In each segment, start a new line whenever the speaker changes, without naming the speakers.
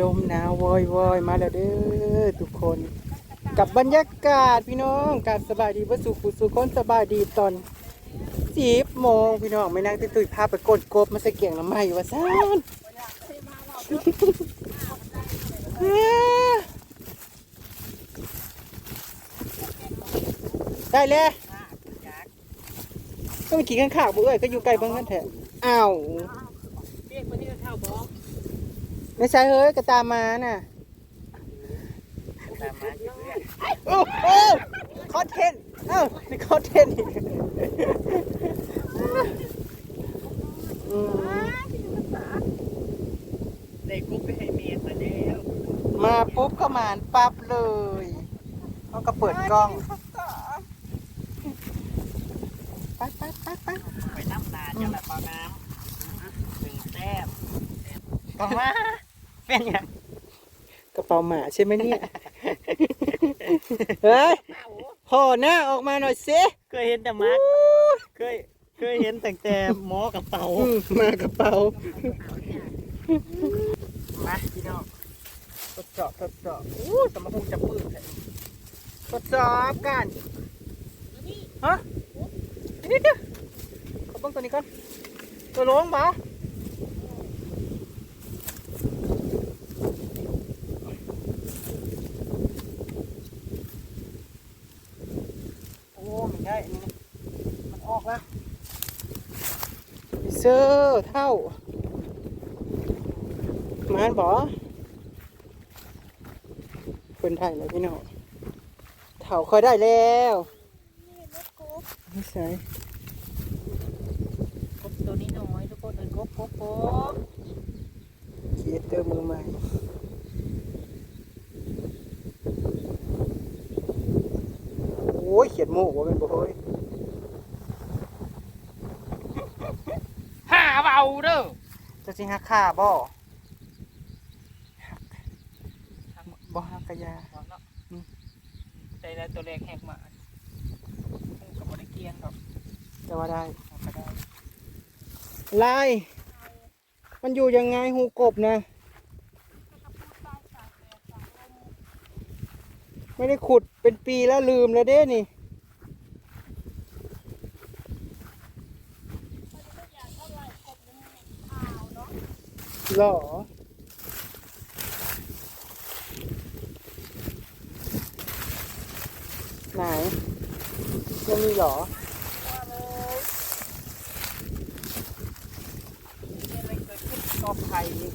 ลมหนาววอยวอยมาแล้วเด้อทุกคน กับบรรยากาศพี่น้องการสบายดีวัสุขุสุคนสบายดีตอนสิบโมงพี่น้องไม่นั่งตุ้ยๆพาไปกดกบมาใส่เกียงน้ำไม้ว่าซ่านได้เลยก็ไปกินข้างขาวบุ้ยก็อยู่ไกลบ้างนั่นแท้อ้าว
เรียกคนนี้ก็เข้าบอก
ไม่ใช่เฮ้ยกระตามมาน่ะ
ตามมาอยู่เรื่อย
โอ้โหคอนเทนต์เอ้านี่คอนเทนต์อีกอืม
ได้กุ๊บไปให้เมียมาแล้ว
มาปุ๊บก็มานปั๊บเลยเขาก็เปิดกล้องไปไปไปไป
ไปน้ำนาจะละปาน้ำหนึ่งแต้มบอกว่าเป็นยัง
กระเป๋าหมาใช่ไหมเนี่ย เฮ้ยห่อหน้าออกมาหน่อยสิ
เคยเห็นแต่มาร์คเคย เคยเห็นแต่แต่หมอกระเป๋า
อืมมากระเป๋า
มาพี่น้อง
ทดสอบทดสอบอู้สมคงจะปื้ดเลยทดสอบกันฮะนี่เด้อขอเบ้างตัวนี้ก่อนตัวลงบ่โอ้ไม่ได้อันนี้มันออกแล้ว เซอร์เท่า มานบ่คนไทยเลยพี่น้องเถาคอยได้แล้วนี่ใส่
กบตัวนี้น้อยทุกคนเอินกบกบกบ
เกียเตอร์มือใหม่โอ้ยเขียนโม่ว่าเป็นบ่เฮ้ย
ห้า เบาเด้อ
จะสิหักค่าบ่หักบ่หักกะยา
บอกเนาะใจแล้วตัวเล็กแหกมากับบริเกียนดอก
แต่ว่าได้
เอาก็ได้
ลาย มันอยู่ยังไงหูกบนะไม่ได้ขุดเป็นปีแล้วลืมแล้วเด้นี่ หรอไหนยังมีหรอ
นี่อะไรเกิดขึ้นกอบไข่นี่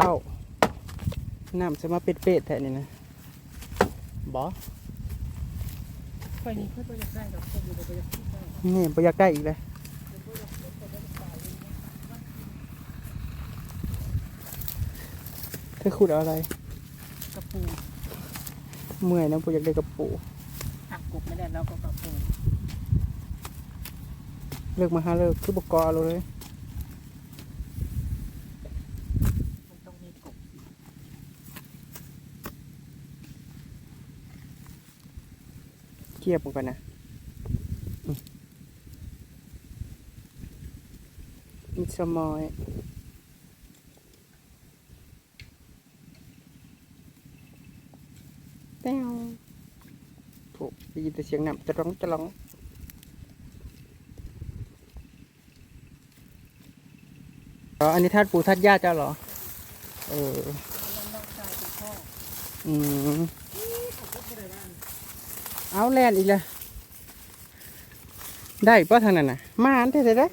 เอ้าน้ำจะมาเป็ดเป็ดๆแท้นี่นะบอ
ไข่นี่เพื่อตัวจะได้ดอกตัวอยู่ตัวจะได้
นี่ปอยากได้อีกเลยเธ อขุดเอาอะไร
กระปู
เมื่อยนะปอยากได้กระปู
หักกบไม่ได้แล้วก็กระปู
เลิกมาหาเลิกคือบกกอเอาเลย
มันต้องมีกบ
เทียบกันก่อนนะอืมมีสมอยแป้วถูกได้ยิน แต่เสียงน้ำจะร้องจะร้องอ๋ออันนี้ทาดปูทาดย่าเจ้าเหรอ เออ
แล้วนอกใจเป็นพ่อ
อืม
กบไม่ได้บ้าน
เอาแลนอีกเลยได้ป่ะทางนั้นน่ะ มานเท่ๆได้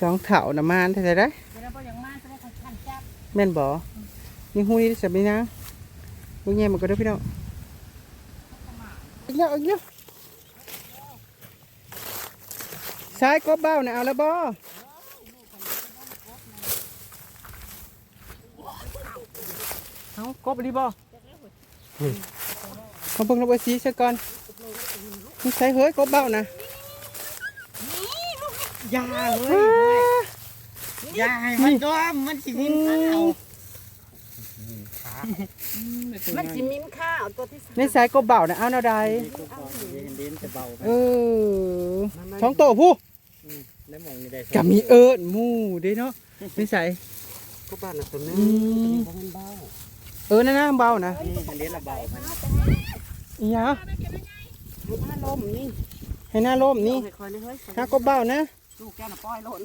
สองเถานะมานเท่ๆได้
เวลาพ่อยังมาจะได้ของขันบ
แม่นบ่นี่หูนี่สับนี่นะลูกแง่มันก็ได้พี่น้อง อีกแล้วอีกแล้วซ้ายกบเบ้านะเอาแล้วบ่เอากบไปดิบ่มาเบิ่งระเบิดสีซะก่อนนี่ใส่เฮ้ยกบเบ้านะ
ยาเฮ้ยยาให้มันก็มันสิมินข้าว มันสิมินข้าวตัวที่
ในสายกบเบ้านะเอาแนวใด
เห็นเด่นจะเบา
เออสองโตผู้
แล้วมองนี่ได้
กับมีเอิญหมู่เด้เนาะไม่ใส่
ก็บ้านน่ะตัวนึง
อืม
ตัวนี้บ่มันเบา
เออนั่นนะเบานะ
นี่อันนี้ละเบามัน
อีหยา
ลูกผ้าลมนี่
ให้หน้าร่มนี่
ค่อยๆเลยเฮ้ย
หน้าก็เบานะ
ลูกแก้วน่ะปล่อยหล่น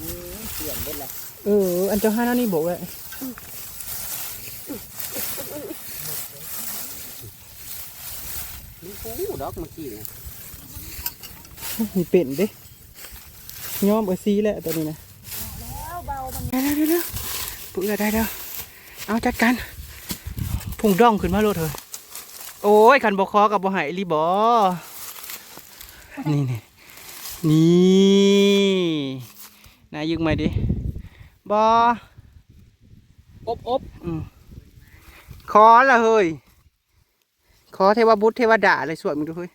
นี่เปลี่ยนเบิดละ
เอออันเจ้าห้าหน้านี่บอกไว้
นี่ ปูดอกเมื่อกี้นี่ย
มีเป็นเด้ย้อมเออซีแหละตัวนี้นะได้ได้ได้ปุ๊บได้แล้วเอาจัดการพุ่งด่องขึ้นมาโลดเถอะโอ้ยขันบกคอกับบหายรีบอนี่นี่นี่นายยึงมาดิบอ
อบอบ
อืม ขอละเฮ้ย ขอเทวบุตรเทวดาเลยสวดมึงดูเฮ้ย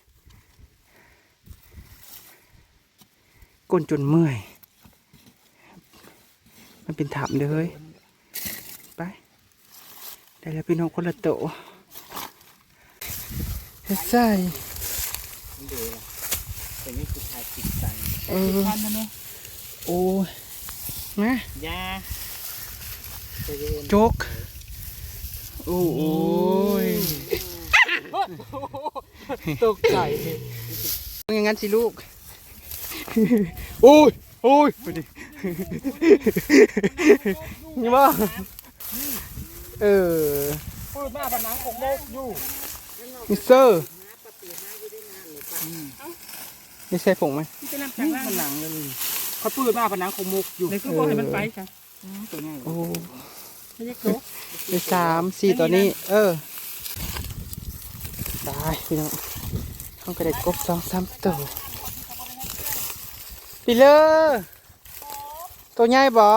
ก้นจนเมื่อย มันเป็นถามเด้อเฮ้ย ไป ได้แล้วพี่น้องคนละโตะเฮ็ดใส่
มันเดือละแต่นี่คือชายติดกัน
เออ
กันนะเนี่ย
โอ้ยนะ
ยาใจเย็น
โจก โอ้ย
ตกใจ
อย่างงั้นสิลูกโอ้ยโอ้ยไปดินี่บ่เออ
พูดมาผนังอกโมกอยู่
มิสเตอร์นี่ใช่ผงไหม
ที่เป็นน้ำจากล่างผนังเลยเขาปืดมาผนังอกโมกอยู่
เลยคือบอกให้มันไป
ค่ะตัวนี้
โอ้
ไม่ใช่โต
มีสามสี่ตัวนี้ เออตายพี่น้องเขาก็ได้กบสองสามตัวปีเลอร์ตัวใหญ่บ่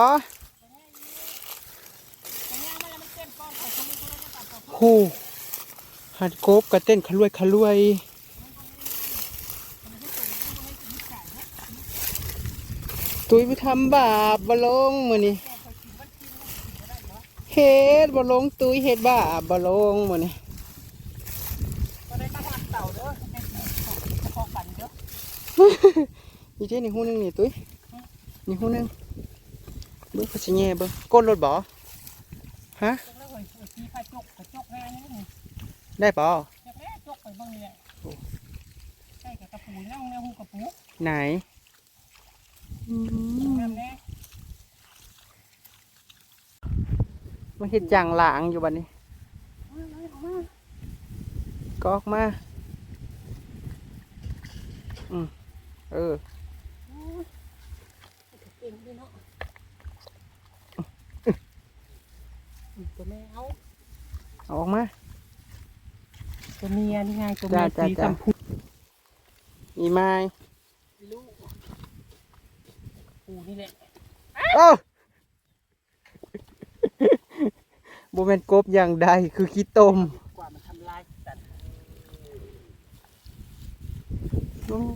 ฮู้หัดกบกระเต้นขลวยขลวยตุ้ยไปทำบาปบลงมือนี่ เฮ็ดบลงตุ้ยเฮ็ดบ้าปบลงหมือนี่
ก็ได้มาหัดเต่าเด้อพอกันเด้อ
นี่เจ้นี่หูหนึงนี่ตุ้ยนี่หูหนึงเบิ้งเขาสิแง่เบิ้งก้นรถบ่ฮะ
แล้วเฮ้ยขี้พาจกกระจกแม่นี่นี่
ได้ป่
จกแม่จกไปบ้างเนี่ยใช่กับกระปูนั่งแม่หูกระปู
ไหนอื
แม่
ม
แม่
มันเห็ดจางหลางอยู่บัดนี้ก็ออกมา อืมเออ
เก่งด้วยเนาะตัวแม่เอา
เอาออกมา
ตัวเมียนี่ไงตัว
จ้า
เมีย
จ้า
สี
จ้า
สัมพุ
มีไม้
ลูกปูนี่แหละ
โอ้โบแมนกบอย่างใดคือขี้ต้ม
กว่ามันทำลายสัตว์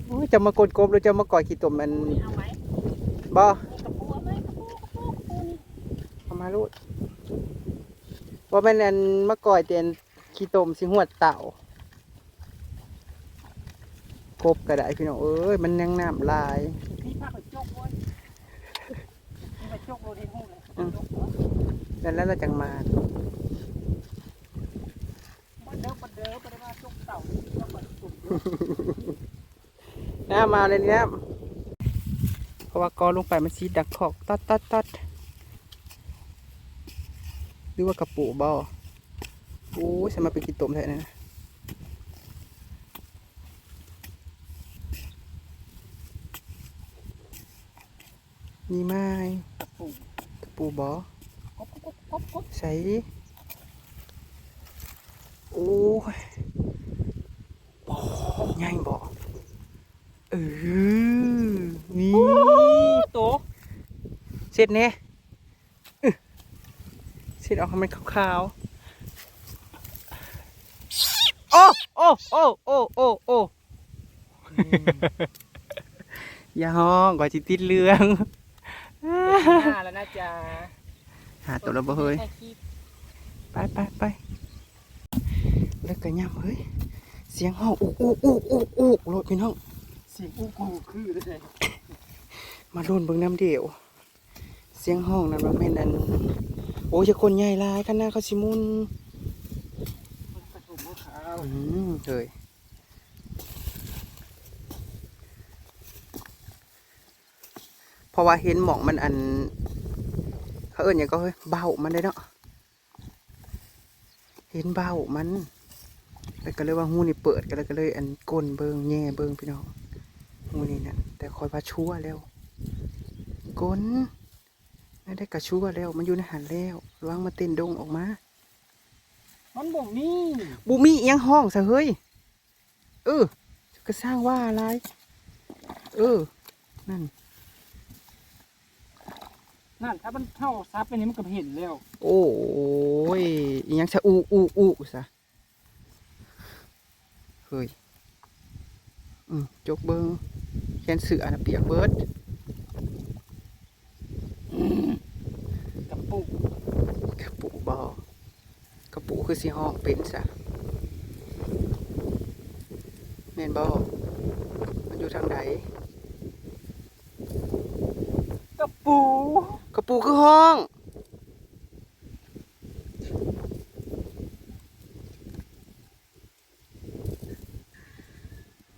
โอ้ยจะมากดกบหรือจะมาก่อยขี้ต้มมัน
นี่เอาไหม
บ่
กระปูเอาไหมกระปูกระปูกระปูนี่
เอามาลูดว่ามันอันมาก่อยเตียนขี้ต้มสิหวดเต่ากบก็ได้พี่น้องเอ้ยมันยังน้ำลาย
พี่พาไปจกเว้ยพี่ไปจกโรดีหูเลย
อืม
จกเหรอ
แล้วแล้วเราจังมา
บันเดิมบันเดิมบันเดิมมาจกเต่าแล้วก็ตุ่มอยู่
น้ามาเลยเนี่ยเพราะว่ากอลงไปมันสีดักขอกตัดตัดตัดหรือว่ากระปูบ่โอ้ยฉันมาเป็นตมแท้นะนี่ไม้
กระปู
กระปูบ่
กบกบกบกบ
ใส่โอ้ยบ่ใหญ่บ่เออนี่
โต
เสร็จเนี่ยอื้อเสร็จออกให้มันขาวๆโอ้โอ้โอ้โอ้โอ้โอ้อย่าห้องก่อนจิติดเรื่อง
ห้าแล้วนะจ๊ะ
หาตัวระเบิดเฮ้ยไปไปไปแล้วก็ย่ำเฮ้ยเสียงห้องอุกอุกอุกอุกอุกรถพี่น้อง
เสียงอู้กูคือได้ไง
มาโดนเบิ่งน้ำเดียว เสียงห้องนั่นว่าแม่นอันโอ้ยจะคนใหญ่หลายกันนะเขาสิมุน
กระถุงมะพร้าว
อืมเฮ้ยเพราะว่าเห็นหมองมันอัน เขาเอิ้นหยังก็เฮ้ยเบ้ามันได้เนาะเห็นเบ้ามันแล้วก็เลยว่าหูนี่เปิดก็เลยก็เลย อันก้นเบิงแง่เบิงพี่น้องหูนี่นั่นแต่คอยว่าชั่วแล้วก้นไม่ได้กระชั่วแล้ว มันอยู่ในหันแล้วระวังมาเต้นดงออกมา
มันบ่มี
บุมีเอียงห้องซะเฮ้ยเออก็สร้างว่าอะไรเออ นั่น
นั่นถ้ามันเท่าซับไปนี้มันก็เห็นแล้ว
โอ้ยอีหยังซะอูอูอูซะเฮ้ยอืมจกเบิงแขนเสือนะเปียกเบิด
กระปุก
กระปูบอกระปูคือสีห้องเป็นซะแม่นบอมันอยู่ทางไหน
กระปู
กระ ปูคือห้อง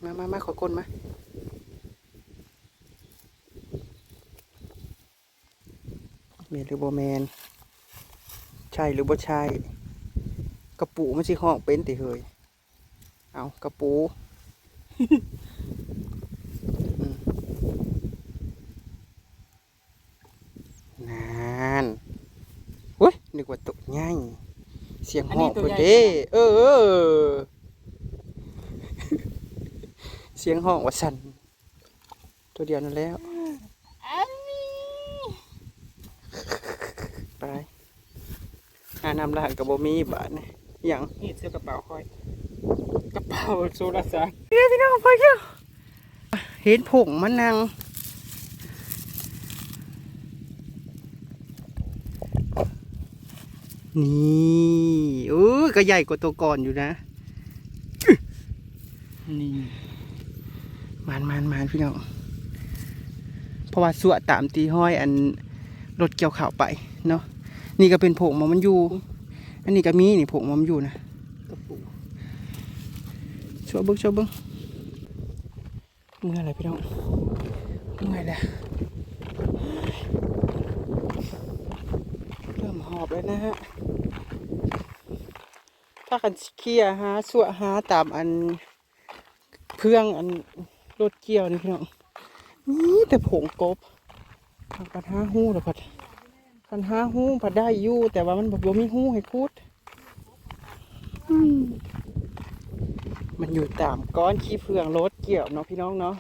มามามาขอกลมาเมนหรือโบแมน ใช่หรือบ่ใช่ กระปูไมันสิห้องเป็นติเฮยเอากระปู อืมนานเว้ย นึกว่าตกง่ายเสียงห้องเพิ่นเด้เออเออเสียงห้องว่าสั่นตัวเดียวนั่นแล้ว
อันนี้
ไปหานำรหัสกับโบมีบาทนี่อหย่าง
นี่เสื้อกระเป๋าคอยกระเป๋าโซลาร์ซัก
เดี๋ยวพี่น้องไปเที่ยวเห็นผงมันนาง นี่เออก็ใหญ่กว่าตัวก่อนอยู่นะ
นี่
มานมานมานพี่น้องเพราะว่าสวดตามตีห้อยอันรถเกี่ยวข่าวไปเนาะนี่ก็เป็นผงมันมันอยู่ อันนี้ก็มีนี่ผงมันอยู่นะ
กระปุก
ช่วยเบิ้งช่วยเบิ้งเมื่อยอะไรพี่น้องเมื่อยแล้ว เริ่มหอบแล้วนะฮะถ้ากันเคลียร์หาสวหาตามอันเพื่องอันรถเกี่ยวนี่พี่น้องนี่แต่ผงกบผักปัดห้าหู้หรอผัดคันห้าหู้ผัดได้อยู่แต่ว่ามันแบบว่ามีหู้ให้คูดอืมมันอยู่ตามก้อนขี้เฟืองรถเกี่ยวเนาะพี่น้องเนาะ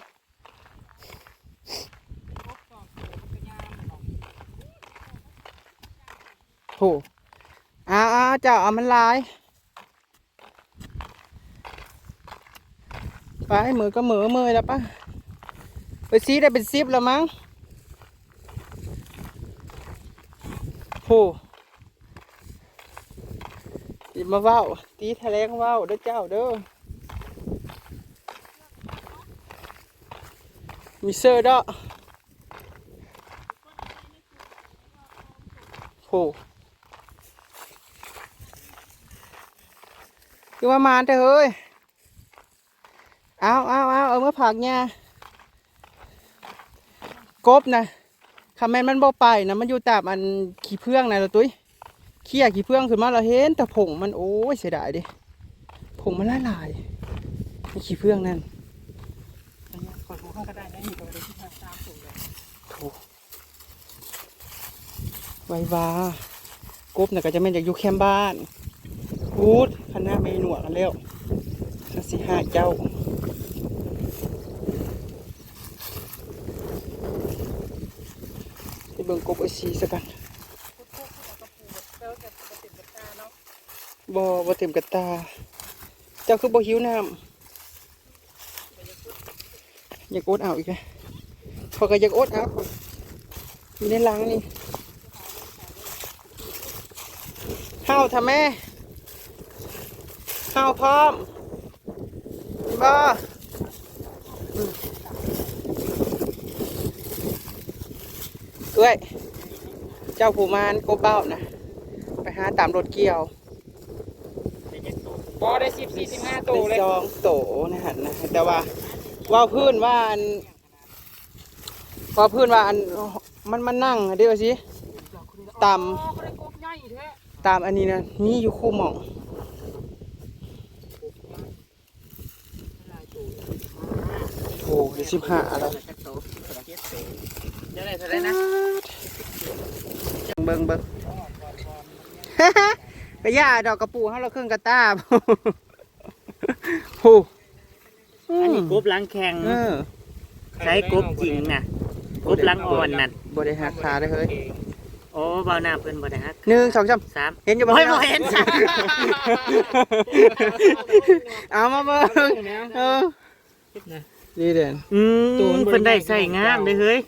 โหอ้าอ้าเจ้าเอามันลาย ไปมือก็มือมือแล้วปะไปซีได้เป็นซิปแล้วมั้งโหตีมาว้าวตีแถลงว้าวเด้อเจ้าเด้อมีเซอร์ดอกโห คือว่ามาเถอะเฮ้ย เอาเอาเอาเอามาผักเนี่ยกบนะคำแมนมันบ่ไปนะมันอยู่ตามอันขี้เพื่องนะเราตุ้ยเขี้ยขี้เพื่องขึ้นมาเราเห็น แต่ผงมันโอ้ยเสียดายดิผงมันละลายไอ้ขี้เพื่องนั่น
อันนี้คอยดูข้างก็ได้นะนี่ก็ได้ที่ทางตามสูงเลย
โถูไววากบน่ะก็จะไม่นอยากอยู่แคมป์บ้านพูด คณะไม่หนวกันแล้วสักสิห้าเจ้าไปเบิ่งกบไอซีสักกันบ่บ่เต็มกระตา เจ้าคือบ่หิวน้ำอยากอดเอาอีกนะพอก็อยากอดเอามีในลังนี่ข้าวทำแม่ ข้าวพร้อมบ่อืมเอ้ย เจ้าผู้มานกบเบ้านะไปหาตามรถเกี่ยว
บอได้สิบสี่สิบห้า
ได้
ตัวเลย
จองโตนะฮะนะแต่ว่าว่าพื้นว่าอันว่าพื้นว่าอันมันมันนั่งอะเดี๋ยวสิตาม
เขาได้กบใหญ่แท้
ตามอันนี้นะนี่อยู่คู่หม่อง อ้ยสิบห้าอะไร
จะได้เท่าไหรนะ
เบิ่งเบิ่งกระย่าดอกกระปูให้เราเครื่องกระตาโอ้
อันนี้กบล้างแข็ง
เออ
ใช้กบจริงน่ะกบล้างอ่อนน่ะ
บริหารขาได้เฮ้ย
โอ้เบาหน้าเพิ่นบ่ได้ฮัก
หนึ่งสองสาม
สาม
เห็นอยู่บ่
โอ้ย
ข้าง
บ่
น้า
เห็นสาม
เอามาเบิ่งเออ ดีเด่น
อืมเพิ่นได้ใส่งามเลยเฮ้ย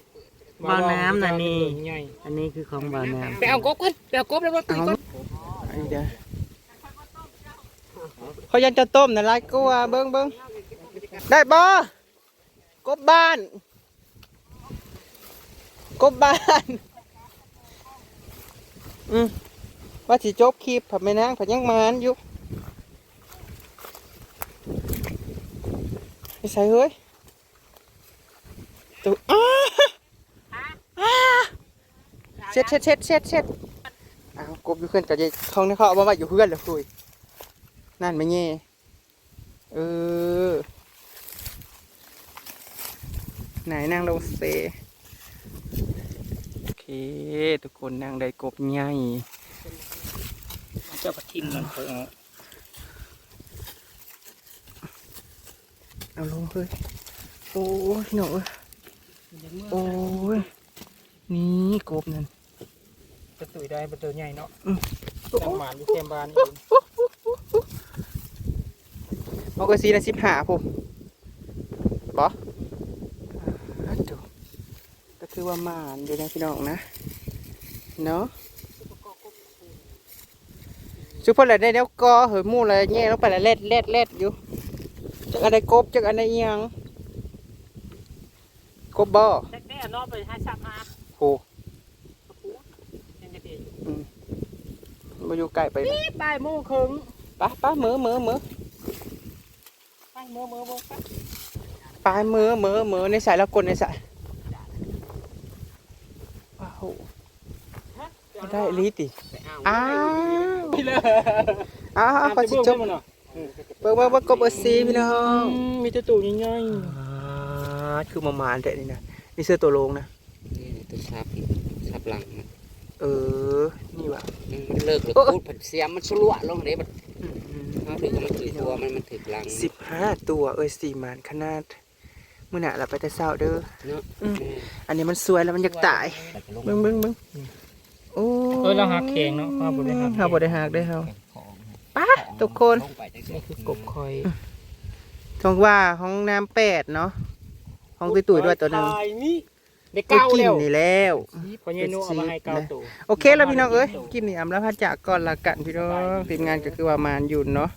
เบาน้ำน่ะนี่
ใหญ่
อันนี้คือของเบาน้ำ
ไปเอากบก่อนไปเอากบแล้วว่า
เอาอันนี้เดี๋ยวเขายังจะต้มนะไรก็ว่าเบิ่งเบิ่งได้บ่กบบ้าน กบบ้าน อืมว่าสิจบคลิปผัดไม่นางผัดยังมานอยู่ไปใส่เฮ้ย ตัวอ้าอ้าเช็ดเช็ดเช็ดเช็ดเช็ดอ้าวกบอยู่เพื่อนกับยายทองนี่เขาเอามาไว้อยู่เพื่อนเหรอคุยนั่นไม่เงี้เออไหนนางลงเซโอเค ทุกคนนางได้กบใหญ่
เจ้าปทิมมันเขาเอา
เอาลงเลยโอ้ยหนูเอ้ย โอ้ย นี่กบนั่น
ประตูได้ประตูใหญ่เนาะ
อืม
จังหวานอยู่เต็มบ้านเอง
เอากระสีละสิบห้าผมบออ่าดูก็คือว่าหมานอยู่นะพี่น้องนะ เนาะชุบพอละได้แล้วก็เหยหมู่ละแง่ลงไปละเล็ดเล็ดเล็ดอยู่จากอะไรกบจากอะไรอิหยังก บบ่
แรกๆนอกไปห้าสับมา
โห
ยังจะดี
มาอยู่ไกลไปนะ
บ่ายโมงครึ่ง
ไปไปมือมือมือ
ไปเมื่อเมื่อเมื่อไป
ปลายมือมือมือในสายแล้วกดในสายว้าวได้ลีติอ้าวอ้าวขอจิจบ
มันเนาะ
เบิ่งเบิ่งเบิ่งกบเออซีพี่น้อง
มีแตะตู่ใหญ่
อ่า คือมาหมานแต่นี่นะนี่เสื้อตัวโลงนะ
นี่ตัวชับชับหลังมัน
เออ นี่ว่ะ
มันเลิกแล้วพูดผัดเสียมมันสลัวลงเลยมันเขาถึงมันถือตัวมันมันถือหลัง
สิบห้าตัวเอ้ยสี่หมานขนาดมื่อหน่ะเราไปแต่เศร้าเด้อ
เนาะ
อืมอันนี้มันสวยแล้วมันอยากตายเบิ่งเบิ่งเบิ่งโอ้
เออเราหักแข็งเนาะข้าวบริหาร
เฮาบ่ได้หักได้อเฮาป้าทุกคน
ลงไปจัง
นี่คือกบคอย
ทองว่าห้องน้ำแปดเนาะ ห้องตุ้ยตุ้ยด้วยตัวหนึง
นี่ได้
ได้
เก้า
กิน
แล้ว
นี่แล้ว
พอเยนูเอามาให้เก้าตัว
โอเคแล้วพี่น้องเอ้ยกินนี่อำลาพาจากก่อนละกันพี่น้องทีมงานก็คือว่ามานอยู่เนาะ